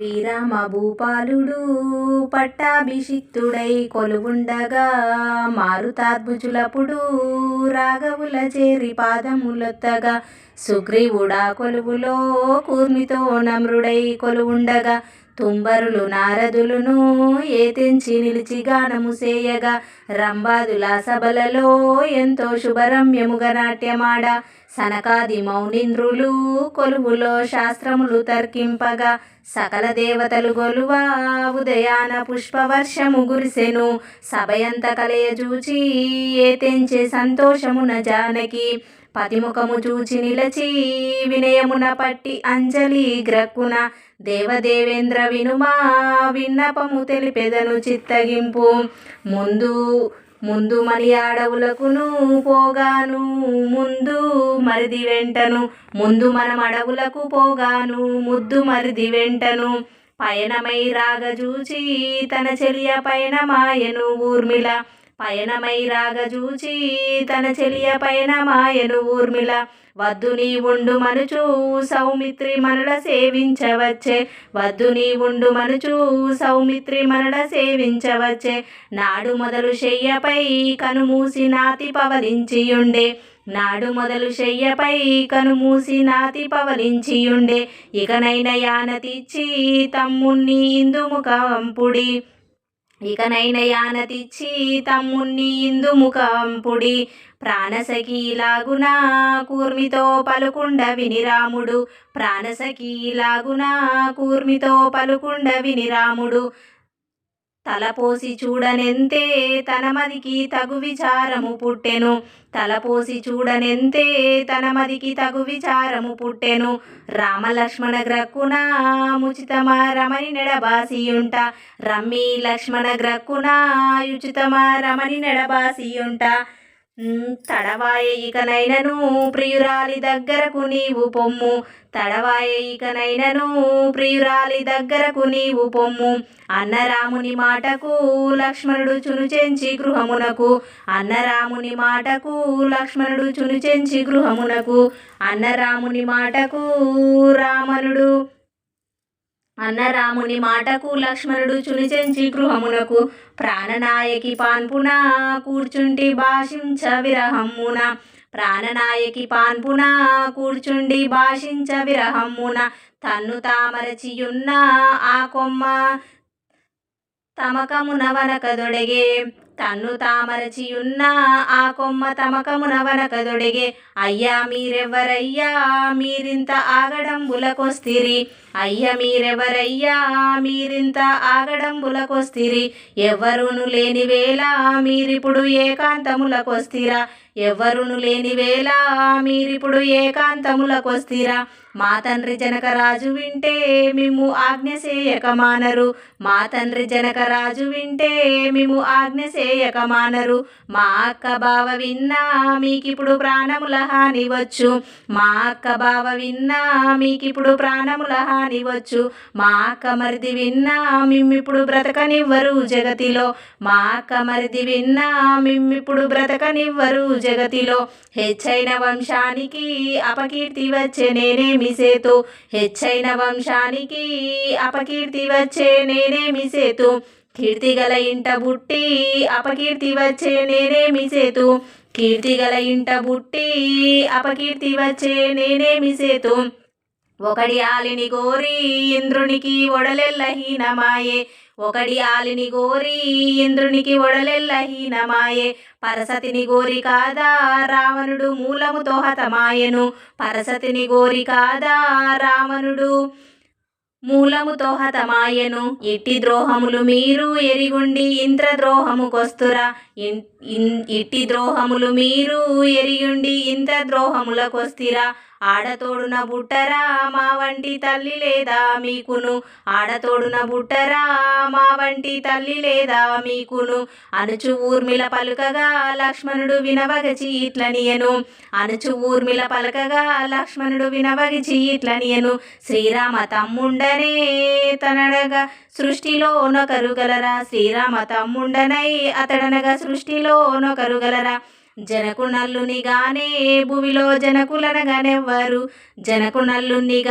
శ్రీరామ భూపాలుడు పట్టాభిషిక్తుడై కొలువుండగా మారుతాద్భుజులపుడు రాఘవుల చేరి పాదములొత్తగా సుగ్రీవుడా కొలువులో కూర్మితో నమ్రుడై కొలువుండగా తుంబరులు నారదులును ఏతించి నిలిచి గానము సేయగా. రంబాదుల సభలలో ఎంతో శుభరమ్యముగా నాట్యమాడ. సనకాది మౌనింద్రులు కొలువులో శాస్త్రములు తర్కింపగా. సకల దేవతలు గొలువా ఉదయాన పుష్పవర్షము గురిసెను. సభయంత కలయజూచి ఏతెంచే సంతోషమున జానకి. పతిముఖము చూచి నిలచి వినయమున పట్టి అంజలి గ్రక్కున దేవదేవేంద్ర వినుమా విన్నపము తెలిపెదను చిత్తగింపు. ముందు ముందు మరి అడవులకును పోగాను ముందు మరిది వెంటను ముందు మనం అడవులకు పోగాను ముద్దు మరిది వెంటను. పయనమై రాగజూచి తన చెలియ పైన మాయను ఊర్మిళ పయనమై రాగజూచి తన చెలియ పయనమాయను ఊర్మిళ. వద్దు నీ ఉండు మనుచు సౌమిత్రి మనడ సేవించవచ్చే. వద్దు నీ ఉండు మనుచు సౌమిత్రి మనడ సేవించవచ్చే. నాడు మొదలు శయ్యపై కనుమూసి నాతి పవలించియుండే. నాడు మొదలు శయ్యపై కనుమూసి నాతి పవలించియుండే. ఇకనైన యానతిచ్చి తమ్ముణ్ణి ఇందుముఖంపుడి ఇకనైన యానతిచ్చి తమ్ముణ్ణి ఇందుముఖంపుడి ప్రాణసఖీలాగునా కూర్మితో పలుకుండ వినిరాముడు. ప్రాణసఖీలాగునా కూర్మితో పలుకుండ వినిరాముడు. తలపోసి చూడనెంతే తనమదికి తగు విచారము పుట్టెను. తలపోసి చూడనెంతే తనమదికి తగు విచారము పుట్టెను. రామలక్ష్మణ గ్రక్కున ముచితమ రమణి నెడబాసియుంట. రమ్మి లక్ష్మణ గ్రక్కున యుచితమ రమణి నెడబాసియుంట. తడవాయ ఇకనైనను ప్రియురాలి దగ్గరకు నీవు పొమ్ము. తడవాయ ఇకనైనను ప్రియురాలి దగ్గరకు నీవు పొమ్ము. అన్నరాముని మాటకు లక్ష్మణుడు చునుచెంచి గృహమునకు. అన్నరాముని మాటకు లక్ష్మణుడు చునుచెంచి గృహమునకు. అన్నరాముని మాటకు రామనుడు అన్న రాముని మాటకు లక్ష్మణుడు చునిచెంచి గృహమునకు ప్రాణనాయకి పాన్పున కూర్చుంటి భాషించ విరహమ్మున. ప్రాణనాయకి పాన్పున కూర్చుండి భాషించ విరహమ్మున. తన్ను తామరచియున్న ఆ కొమ్మ తమకమున వనకదొడగే తన్ను తామరచియున్న ఆ కొమ్మ తమకమున వనకదొడిగే అయ్యా మీరెవరయ్యా మీరింత ఆగడంబులకొస్తిరి అయ్య మీరెవరయ్యా మీరింత ఆగడంబులకొస్తిరి ఎవ్వరును లేని వేళ మీరిప్పుడు ఏకాంతములకొస్తిరా ఎవ్వరును లేని వేళ మీరిప్పుడు ఏకాంతములకొస్తిరా మా తండ్రి జనకరాజు వింటే మేము ఆజ్ఞసేయకమానరు. మానరు మా తండ్రి జనకరాజు వింటే మేము ఆజ్ఞసేయకమానరు. మానరు మా అక్క బావ విన్నా మీకిప్పుడు ప్రాణముల హాని వచ్చు. మా అక్క బావ విన్నా మీకిప్పుడు ప్రాణముల హాని వచ్చు. మా అక్క మరిది విన్నా మిమ్మిప్పుడు బ్రతకనివ్వరు జగతిలో. మా అక్క మరిది విన్నా మిమ్మిప్పుడు బ్రతకనివ్వరు జగతిలో హెచ్చైన వంశానికి అపకీర్తి వచ్చే నేనేమి సేతు. హెచ్చైన వంశానికి అపకీర్తి వచ్చే నేనేమి సేతు. కీర్తిగల ఇంట బుట్టి అపకీర్తి వచ్చే నేనేమి సేతు. కీర్తిగల ఇంట బుట్టి అపకీర్తి వచ్చే నేనేమి సేతు. ఒకడి ఆలిని గోరి ఇంద్రునికి ఒడలెల్ల హీనమాయే. ఒకడి ఆలిని గోరి ఇంద్రునికి ఒడలెల్ల హీనమాయే. పరసతిని గోరి కాదా రావణుడు మూలముతో హతమాయెను. పరసతిని గోరి కాదా రావణుడు మూలముతో హతమాయెను. ఇట్టి ద్రోహములు మీరు ఎరిగుండి ఇంద్రద్రోహము కొస్తురా. ఇట్టి ద్రోహములు మీరు ఎరియుండి ఇంద్ర ద్రోహములకొస్తిరా ఆడతోడున బుట్టరా మా వంటి తల్లి లేదా మీకును. ఆడతోడున బుట్టరా మా వంటి తల్లి లేదా మీకును. అనుచు ఊర్మిల పలుకగా లక్ష్మణుడు వినవగచి ఇట్లనియను. అనుచు ఊర్మిల పలకగా లక్ష్మణుడు వినవగిచి ఇట్లనియను. శ్రీరామ తమ్ముండనే తనడగా సృష్టిలో నొకరు గలరా. శ్రీరామ తమ్ముండనై అతడనగా సృష్టిలో నొకరు గలరా జనకు నల్లుని గానే భువిలో జనకులనగానెవ్వరు? జనకు నల్లుని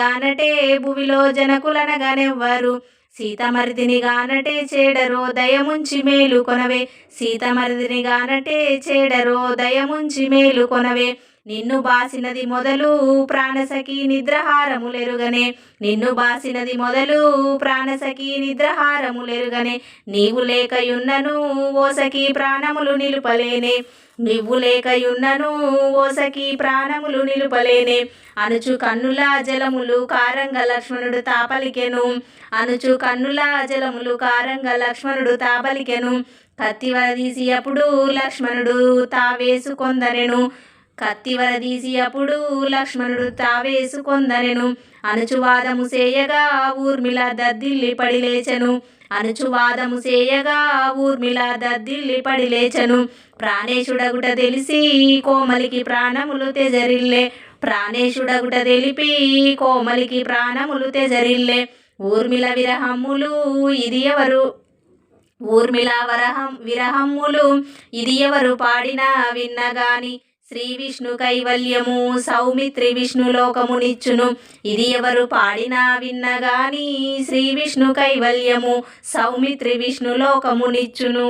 భువిలో జనకులనగానెవ్వరు? సీతమరిదిని గానటే చేడరో దయముంచి మేలు కొనవే. సీతమరిదిని గానటే చేడరో దయముంచి మేలు కొనవే. నిన్ను బాసినది మొదలు ప్రాణసఖి నిద్రహారములెరుగనే. నిన్ను బాసినది మొదలు ప్రాణసఖి నిద్రహారములెరుగనే. నీవు లేకయున్నను ఓసకి ప్రాణములు నిలుపలేనే. నువ్వు లేకయున్నను ఓసకి ప్రాణములు నిలుపలేనే. అనుచు కన్నుల జలములు కారంగ లక్ష్మణుడు తాపలికెను. అనుచు కన్నుల జలములు కారంగ లక్ష్మణుడు తాపలికెను. కత్తివర వదీసి అప్పుడు లక్ష్మణుడు తావేసుకొందరెను కత్తివర తీసి అప్పుడు లక్ష్మణుడు తావేసుకొందనెను అనుచువాదము సేయగా ఊర్మిళ దద్దిల్లి పడిలేచెను అనుచువాదము సేయగా ఊర్మిళ దద్దిల్లి పడిలేచెను ప్రాణేశుడగుట తెలిసి కోమలికి ప్రాణములు తెజరిల్లే. ప్రాణేశుడగుట తెలిపి కోమలికి ప్రాణములు తెజరిల్లే. ఊర్మిళ విరహమ్ములు ఇది ఎవరు? ఊర్మిళ వరహం విరహమ్ములు ఇది ఎవరు? పాడినా విన్నగాని శ్రీ విష్ణు కైవల్యము సౌమిత్రి విష్ణు లోకమునిచ్చును. ఇది ఎవరు పాడినా విన్నగాని శ్రీ విష్ణు కైవల్యము సౌమిత్రి విష్ణు లోకమునిచ్చును.